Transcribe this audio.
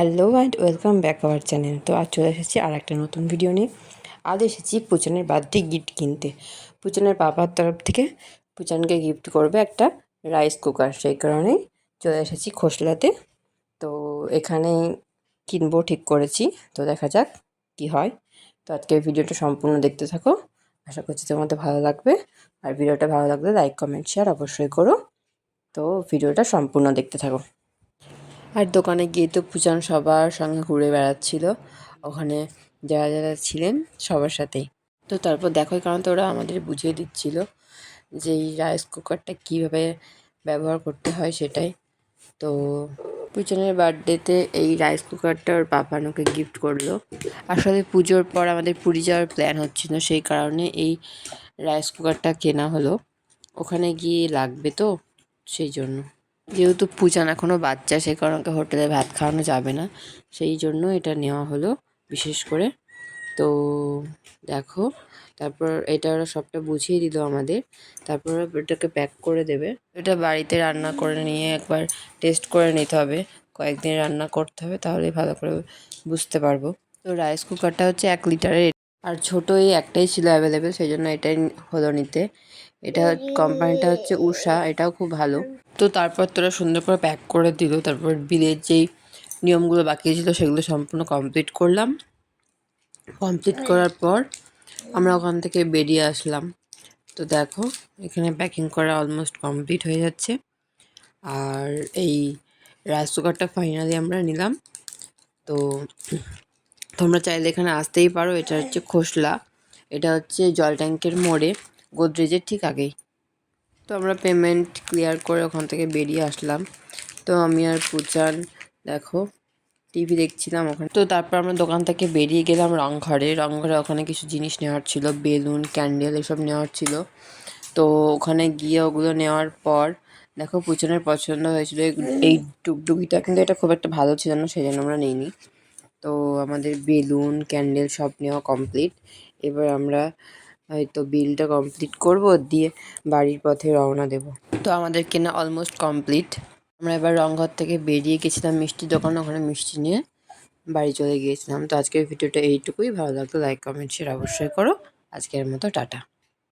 Hello and welcome back our channel. তো আজ চলে এসেছি আর একটা নতুন ভিডিও নিয়ে। আজ এসেছি পুচানের বার্থডে গিফট কিনতে। পুচানের বাবার তরফ থেকে পুচানকে গিফট করবে একটা রাইস কুকার। সেই কারণেই চলে এসেছি খোসলাতে। তো এখানে কিনবো ঠিক করেছি। তো দেখা যাক কি হয়। তো আজকে ভিডিওটা সম্পূর্ণ দেখতে থাকো। আশা করছি তোমাদের ভালো লাগবে। আর ভিডিওটা ভালো লাগলে লাইক, কমেন্ট শেয়ার অবশ্যই করো। তো ভিডিওটা সম্পূর্ণ দেখতে থাকো। আর দোকানে গিয়ে তো পূজান সবার সঙ্গে ঘুরে বেড়াচ্ছিল। ওখানে যারা যারা ছিলেন সবার সাথেই। তো তারপর দেখো কারণ তো ওরা আমাদের বুঝিয়ে দিচ্ছিল যে এই রাইস কুকারটা কীভাবে ব্যবহার করতে হয় সেটাই। তো পূজনের বার্থডেতে এই রাইস কুকারটা ওর পাপানোকে গিফট করল। আসলে পুজোর পর আমাদের পুরী যাওয়ার প্ল্যান হচ্ছিল, সেই কারণে এই রাইস কুকারটা কেনা হলো। ওখানে গিয়ে লাগবে তো, সেই জন্য। যেহেতু পূজান এখনও বাচ্চা, সে কারণে হোটেলে ভাত খাওয়ানো যাবে না। সেই জন্য এটা নেওয়া হলো বিশেষ করে। তো দেখো, তারপর এটা ওরা সবটা বুঝিয়ে দিল আমাদের। তারপর এটাকে প্যাক করে দেবে। এটা বাড়িতে রান্না করে নিয়ে একবার টেস্ট করে নিতে হবে। কয়েকদিন রান্না করতে হবে তাহলে ভালো করে বুঝতে পারব। তো রাইস কুকারটা হচ্ছে এক লিটারের আর ছোটো এই একটাই ছিল অ্যাভেলেবেল সেই জন্য এটাই হলো নিতে। এটা কোম্পানিটা হচ্ছে উষা, এটাও খুব ভালো। তো তারপর তোরা সুন্দর করে প্যাক করে দিল, তারপর বিলের যেই নিয়মগুলো বাকি ছিল সেগুলো সম্পূর্ণ কমপ্লিট করলাম। কমপ্লিট করার পর আমরা ওখান থেকে বেরিয়ে আসলাম। তো দেখো, এখানে প্যাকিং করা অলমোস্ট কমপ্লিট হয়ে যাচ্ছে। আর এই রাইস কুকারটা ফাইনালি আমরা নিলাম। তো তোমরা চাইলে এখানে আসতেই পারো, এটা হচ্ছে খোসলা। এটা হচ্ছে জল ট্যাঙ্কের মোড়ে। গোদরেজের ঠিক আগেই। তো আমরা পেমেন্ট ক্লিয়ার করে ওখান থেকে বেরিয়ে আসলাম। তো আমি আর পুচান দেখো টিভি দেখছিলাম ওখানে। তো তারপর আমরা দোকান থেকে বেরিয়ে গেলাম রংঘরে রংঘরে ওখানে কিছু জিনিস নেওয়ার ছিল, বেলুন ক্যান্ডেল এসব নেওয়ার ছিল। তো ওখানে গিয়ে ওগুলো নেওয়ার পর, দেখো পুচনের পছন্দ হয়েছিল। এই টুকটুকিটা কিন্তু এটা খুব একটা ভালো ছিল না, সেই জন্য আমরা নিইনি। তো আমাদের বেলুন ক্যান্ডেল সব নেওয়া কমপ্লিট এবার আমরা হয়তো বিলটা কমপ্লিট করব, দিয়ে বাড়ির পথে রওনা দেব। তো আমাদের কেনা অলমোস্ট কমপ্লিট আমরা এবার রংঘর থেকে বেরিয়ে গেছিলাম মিষ্টির দোকান, ওখানে মিষ্টি নিয়ে বাড়ি চলে গিয়েছিলাম। তো আজকের ভিডিওটা এইটুকুই। ভালো লাগতো লাইক কমেন্ট শেয়ার অবশ্যই করো। আজকের মতো টাটা।